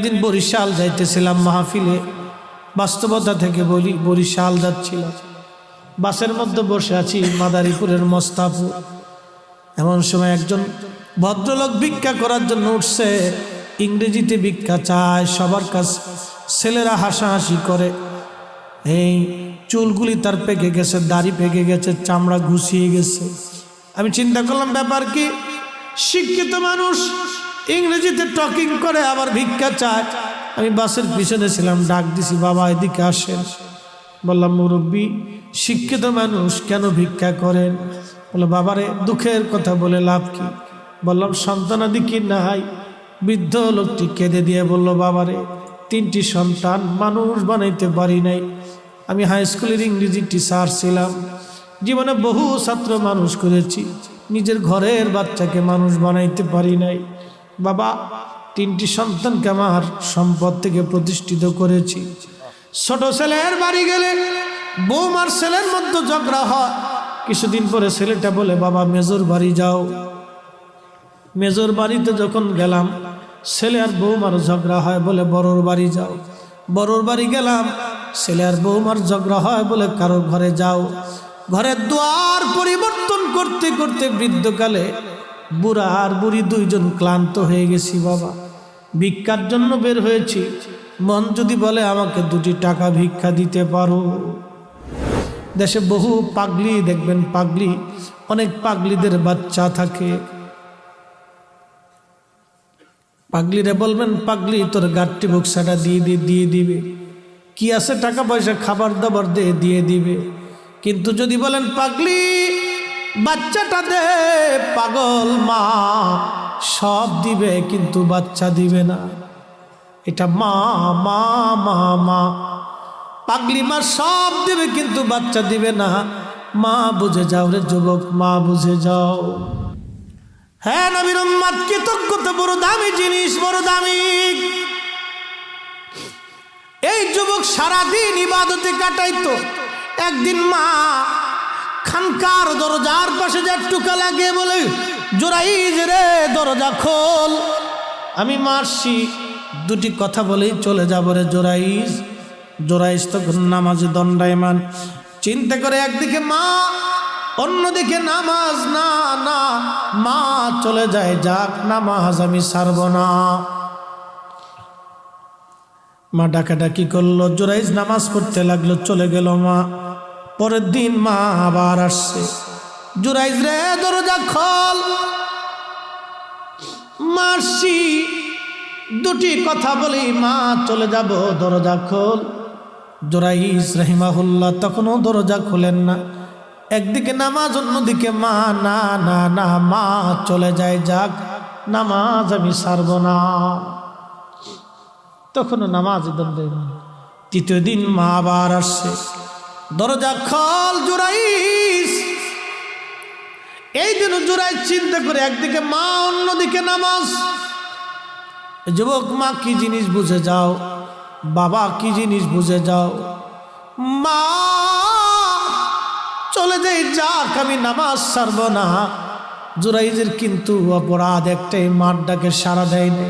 একদিন বরিশাল যাইতেছিলাম মাহফিলে, বাস্তবতা থেকে বলি বরিশাল যাচ্ছিলাম। বাসের মধ্যে বসে আছি মাদারীপুরের মস্তাপুর এমন সময় একজন ভদ্রলোক ভিক্ষা করার জন্য উঠছে, ইংরেজিতে ভিক্ষা চায়, সবার কাছে ছেলেরা হাসাহাসি করে। এই চুলগুলি তার পেকে গেছে, দাড়ি পেকে গেছে, চামড়া ঘুষিয়ে গেছে। আমি চিন্তা করলাম, ব্যাপার কি? শিক্ষিত মানুষ ইংরেজিতে টকিং করে, আবার ভিক্ষা চায়। আমি বাসের পিছনে ছিলাম, ডাক দিছি, বাবা, এদিকে আসেন। বললাম, মুরব্বী, শিক্ষিত মানুষ কেন ভিক্ষা করেন? বলে বাবারে, দুঃখের কথা বলে লাভ কি? বললাম সন্তানাদি কি নাই? বৃদ্ধ লোকটি কেঁদে দিয়ে বলল, বাবারে, তিনটি সন্তান মানুষ বানাইতে পারি নাই। আমি হাই স্কুলের ইংরেজি টিচার ছিলাম। জীবনে বহু ছাত্র মানুষ করেছি। নিজের ঘরের বাচ্চাকে মানুষ বানাইতে পারি নাই। বাবা, তিনটি সন্তানকে আমার সম্পদ থেকে প্রতিষ্ঠিত করেছি। ছোট ছেলের বাড়ি গেলে বৌমার ছেলের মধ্যে ঝগড়া হয়। কিছুদিন পরে ছেলেটা বলে, বাবা, মেজর বাড়ি যাও। মেজর বাড়িতে যখন গেলাম, ছেলে আর বৌমার ঝগড়া হয় বলে, বড়র বাড়ি যাও। বড়র বাড়ি গেলাম, ছেলে আর বৌমার ঝগড়া হয় বলে, কারও ঘরে যাও। ঘরের দুয়ার পরিবর্তন করতে করতে বৃদ্ধকালে বুড়া আর বুড়ি দুইজন ক্লান্ত হয়ে গেছি, বাবা। ভিক্ষার জন্য বের হয়েছি। মন যদি বলে আমাকে দুটি টাকা ভিক্ষা দিতে পারো। দেশে বহু পাগলি, দেখবেন পাগলি, অনেক পাগলিদের বাচ্চা থাকে। পাগলিরে বলবেন, পাগলি, তোর গাঠটি বক্সাটা দিয়ে দিয়ে দিয়ে দিবে। কি আছে টাকা পয়সা, খাবার দাবার দিয়ে দিয়ে দিবে। কিন্তু যদি বলেন, পাগলি বাচ্চাটা দে পাগল মা, সব দিবে কিন্তু বাচ্চা দিবে না। এটা মা মা মা মা। পাগলি মা, সব দেবে কিন্তু বাচ্চা দিবে না। মা, বুঝে যাও রে যুবক, মা, বুঝে যাও। হ্যাঁ নবীর উম্মাদ, কৃতজ্ঞতা, বড় দামি জিনিস, বড় দামি। এই যুবক সারাদিন ইবাদতে কাটাইতো। একদিন মা খানকার দরজার পাশে যা টুকা লাগে বলে, জোরাইজ রে, দরজা খোল। আমি মারছি, দুটি কথা বলেই চলে যাব রে জোরাইজ। জোরাইজ তখন নামাজে দণ্ডায়মান চিন্তা করে একদিকে মা, অন্যদিকে নামাজ না না। মা চলে যায়, যাক নামাজ আমি সারব না। মা ডাকাডাকি করল, জোরাইজ নামাজ পড়তে লাগল, চলে গেল মা। পরের দিন মা আবার আসছে। জোরাইজ রে, দরজা খোল। মাসি দুটি কথা বলি, মা, চলে যাব, দরজা খোল। জোরাইজ রহিমাহুল্লাহ তখনও দরজা খোলেন না। একদিকে নামাজ, অন্যদিকে মা, না না না, মা, চলে যায় যাক, নামাজ আমি সারব না। তখনও নামাজ দণ্ড তৃতীয় দিন মা আবার আসছে। দরজা খল জোরাইস এই জন্য জোরাই চিন্তা করে একদিকে মা, অন্যদিকে নামাজ। যুবক, মা কি জিনিস বুঝে যাও? বাবা কি জিনিস বুঝে যাও? মা, চলে যাই, যাক, আমি নামাজ সারব না। জুরাইজের কিন্তু অপরাধ একটাই, মার ডাকে সারা দেয়নি।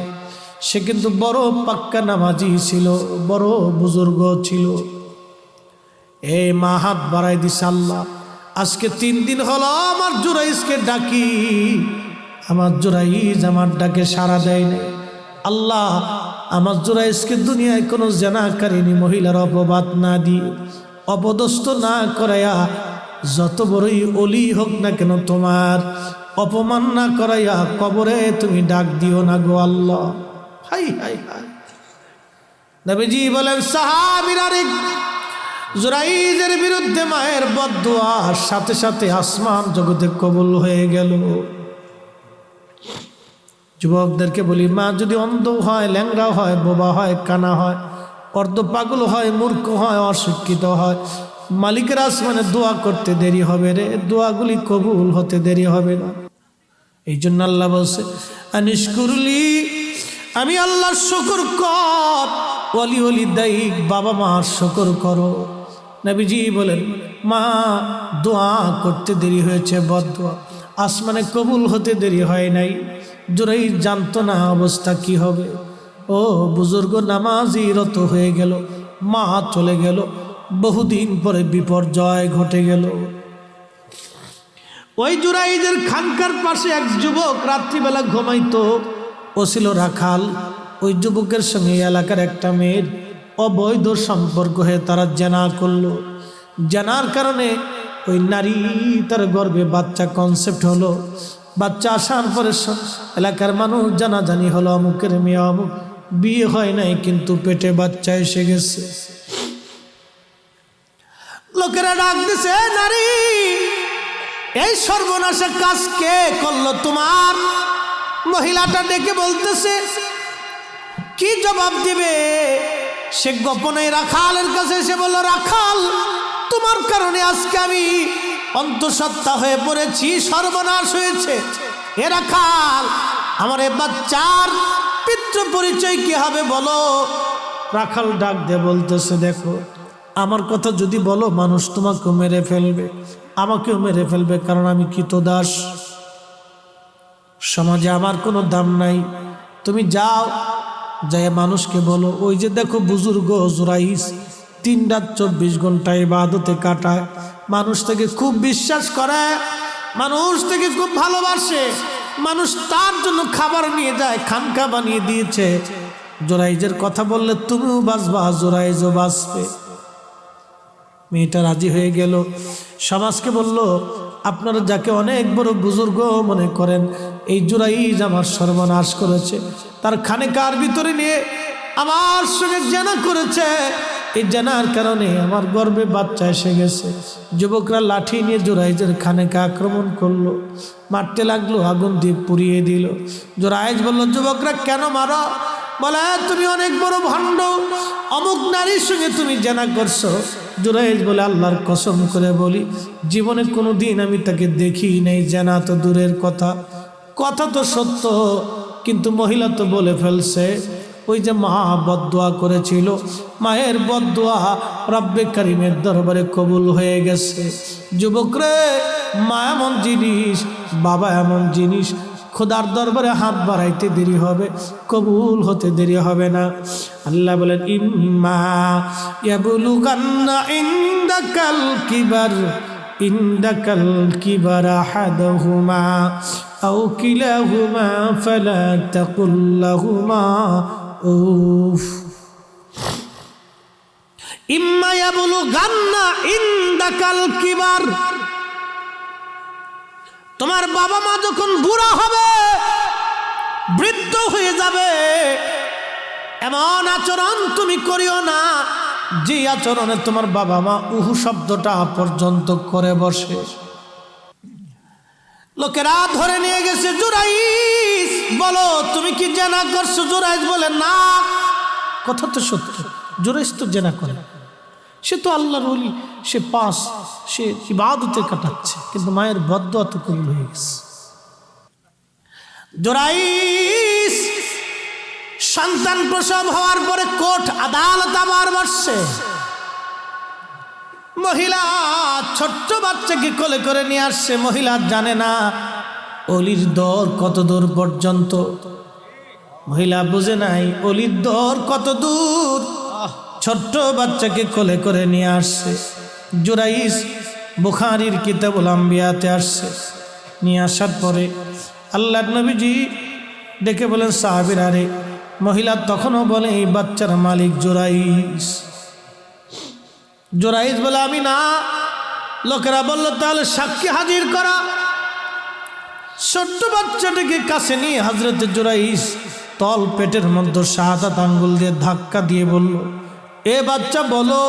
সে কিন্তু বড় পাক্কা নামাজি ছিল, বড় বুজুর্গ ছিল। এই মা হাত বাড়াই দিস আল্লাহ। আজকে তিন দিন হলো আমার জুরাইজকে ডাকি। আমার জুরাইজ আমার ডাকে সারা দেয়নি আল্লাহ, আমার জুরাইজকে দুনিয়ায় কোনো জেনাকারিনী মহিলার অপবাদ না দিয়ে, অপদস্থ না করাইয়া, যত বড়ই অলি হোক না কেন তোমার অপমান না করাইয়া কবরে তুমি ডাক দিও না গো আল্লাহ। হাই হাই হাই। নবীজি বলেন সাহাবিরারে জুরাইজের বিরুদ্ধে মায়ের বদুয়ার সাথে সাথে আসমান জগতে কবুল হয়ে গেল। যুবকদেরকে বলি, মা, যদি অন্ধ হয় ল্যাংড়া হয়, বোবা হয়, কানা হয়, অর্ধ পাগল হয়, মূর্খ হয়, অশিক্ষিত হয়, মালিকের আসমানে দোয়া করতে দেরি হবে রে, দোয়াগুলি কবুল হতে দেরি হবে না। এই জন্য আল্লাহ বলছে আনিস করলি আমি আল্লাহর শকর কর অলি অলি দায়িক বাবা মার শকর করো। নবীজি বলেন, মা, দোয়া করতে দেরি হয়েছে বদোয়া আসমানে কবুল হতে দেরি হয় নাই। জোরাই জানতো না অবস্থা কি হবে। ও বুজুর্গ নামাজি রত হয়ে গেল। মা চলে গেল। বহুদিন পরে বিপর্যয় ঘটে গেল। ওই জুরাইদের খানকার পাশে এক যুবক রাত্রিবেলা ঘুমাইতো। ও ছিল রাখাল। ওই যুবকের সঙ্গে এলাকার একটা মেয়ের অবৈধ সম্পর্ক হয়ে তারা জানা করল। জানার কারণে ওই নারী তার গর্বে বাচ্চা কনসেপ্ট হলো। বাচ্চা আসার পরে এলাকার মানুষ জানাজানি হলো, অমুকের মেয়ে অমুক, বিয়ে হয় নাই কিন্তু পেটে বাচ্চা এসে গেছে। লোকেরা ডাক দিছে নারী, এই সর্বনাশের কাজ কে করল তোমার? মহিলাটা ডেকে বলতেছে, কি জবাব দিবে? সে গোপনে রাখালের কাছে এসে বলল, রাখাল, তোমার কারণে আজকে আমি অন্তঃসত্ত্বা হয়ে পড়েছি, সর্বনাশ হয়েছে। এ রাখাল, আমার এ বাচ্চার পিতৃ পরিচয় কি হবে বলো? রাখাল ডাক দে বলতেছে, দেখো, আমার কথা যদি বলো, মানুষ তোমাকে মেরে ফেলবে, আমাকেও মেরে ফেলবে, কারণ আমি দাস সমাজে আমার কোনো দাম নাই। তুমি যাও যাই মানুষকে বলো, ওই যে দেখো বুজুর্গ জোরাইস তিন রাত চব্বিশ ঘণ্টা ইবাদতে কাটায়। মানুষ থেকে খুব বিশ্বাস করে, মানুষ থেকে খুব ভালোবাসে। মানুষ তার জন্য খাবার নিয়ে যায়, খানকা বানিয়ে দিয়েছে। জোরাইজের কথা বললে তুমিও বাঁচবা জোরাইজও বাঁচবে। মেয়েটা রাজি হয়ে গেল। সমাজকে বলল আপনারা যাকে অনেক বড় বুজুর্গ মনে করেন, এই জুরাইজ আমার সর্বনাশ করেছে। তার খানেকার ভিতরে নিয়ে আমার সঙ্গে জানা করেছে। এই জানার কারণে আমার গর্বে বাচ্চা এসে গেছে। যুবকরা লাঠি নিয়ে জোরাইজের খানেকা আক্রমণ করল। মারতে লাগল, আগুন দিয়ে পুড়িয়ে দিল। জোরাইজ বলল, যুবকরা, কেন মারো? বলে তুমি অনেক বড় ভণ্ড। অমুক নারীর সঙ্গে তুমি জানা করছ। জুরাইজ বলে, আল্লাহর কসম করে বলি, জীবনে কোনো দিন আমি তাকে দেখি নেই, জানা তো দূরের কথা। কথা তো সত্য, কিন্তু মহিলা তো বলে ফেলছে, ওই যে মা বদোয়া করেছিল, মায়ের বদোয়া রব্বে কারিমের দরবারে কবুল হয়ে গেছে। যুবক রে মা এমন জিনিস, বাবা এমন জিনিস খোদার দরবারে হাত বাড়াইতে দেরি হবে, কবুল হতে দেরি হবে না। আল্লাহ বলেন, ইম্মা ইনদাকাল কিবার ইনদাকাল কিবার আহাদহুমা, আও কিলাহুমা ফালা তাকুল লাহুমা। উফ। ইম্মা ইয়াবলুগান্না ইনদাকাল কিবার তোমার বাবা মা যখন বুড়া হবে, বৃদ্ধ হয়ে যাবে। এমন আচরণ তুমি করিও না, যে আচরণে তোমার বাবা মা উহু শব্দটা পর্যন্ত করে বসে। লোকেরা ধরে নিয়ে গেছে জুরাইস বলো, তুমি কি জেনা করছ? জুরাইস বলে, না। কথা তো সত্য জুরাইস তো জেনা করে। সে তো আল্লাহর সে পাস সে ইবাদতে কাটাচ্ছে, কিন্তু মায়ের বদ্ধ তো কবুল হয়ে গেছে। সন্তান প্রসব হওয়ার পরে কোর্ট আদালত আবার বসছে। মহিলা ছোট্ট বাচ্চাকে কোলে করে নিয়ে আসছে, মহিলা জানে না অলির দর কত দূর পর্যন্ত। মহিলা বুঝে নাই অলির দর কত দূর। ছোট্ট বাচ্চাকে কোলে করে নিয়ে আসছে। জুরাইস বুখারির কিতাবুল আম্বিয়াতে আসছে। নিয়ে আসার পরে আল্লাহ নবীজি ডেকে বলেন, সাহাবির আরে মহিলা তখনও বলে, এই বাচ্চার মালিক জোরাইস জোরাইস বলে, আমি না। লোকেরা বলল, তাহলে সাক্ষী হাজির করা। ছোট্ট বাচ্চাটাকে কাছে নিয়ে হাজরত জোরাইস তল পেটের মধ্যে শাহাদাত আঙ্গুল দিয়ে ধাক্কা দিয়ে বলল, এ বাচ্চা বলো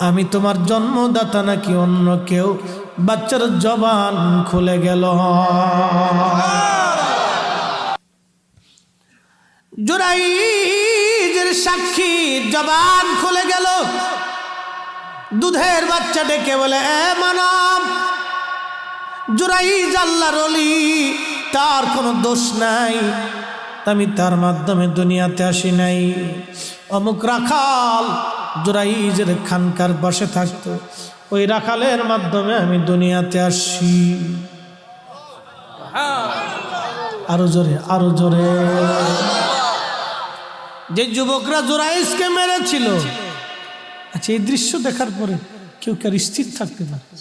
আমি তোমার জন্মদাতা নাকি অন্য কেউ? বাচ্চার জবান খুলে গেল। জোরাইজের সাক্ষী জবান খুলে গেল। দুধের বাচ্চা ডেকে বলে, এ মানব, জোরাইজ আল্লাহর রলি তার কোনো দোষ নাই। আমি তার মাধ্যমে দুনিয়াতে আসি নাই। অমুক রাখাল জোরাইজের খানকার পাশে থাকতো। ওই রাখালের মাধ্যমে আমি দুনিয়াতে আসি আরও জোরে আরও জোরে। যে যুবকরা জোরাইসকে মেরেছিল। আচ্ছা এই দৃশ্য দেখার পরে কেউ কার স্থির থাকতে পারে?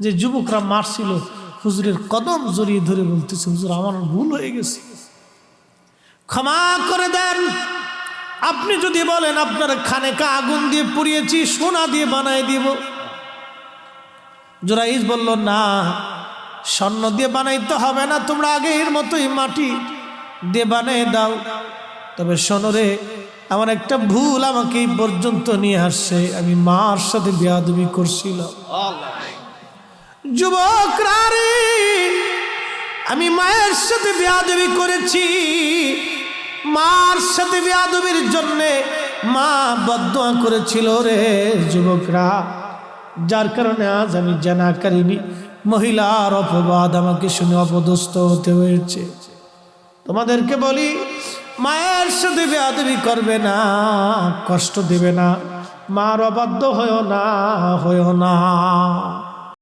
যে যুবকরা মারছিল, হুজুরের কদম জড়িয়ে ধরে বলতেছে, হুজুর, আমার ভুল হয়ে গেছে। ক্ষমা করে দেন। আপনি যদি বলেন, আপনার খানেকা আগুন দিয়ে পুড়িয়েছি, সোনা দিয়ে বানাই দিব। জোরাইজ বলল, না, স্বর্ণ দিয়ে বানাইতে হবে না, তোমরা আগের মতোই মাটি দিয়ে বানিয়ে দাও। তবে শোনরে আমার একটা ভুল আমাকে এই পর্যন্ত নিয়ে আসছে। আমি মার সাথে বেয়াদবি করছিলাম। যুবকরা রে আমি মায়ের সাথে বেয়াদবি করেছি। মার সাথে বেয়াদবির জন্যে মা বদয়া করেছিল রে যুবকরা। যার কারণে আজ আমি জানা করিনি মহিলার অপবাদ আমাকে শুনে অপদস্থ হতে হয়েছে। তোমাদেরকে বলি, মায়ের সাথে বেয়াদবি করবে না, কষ্ট দেবে না, মার অবাধ্য হয়েও না হয়েও না।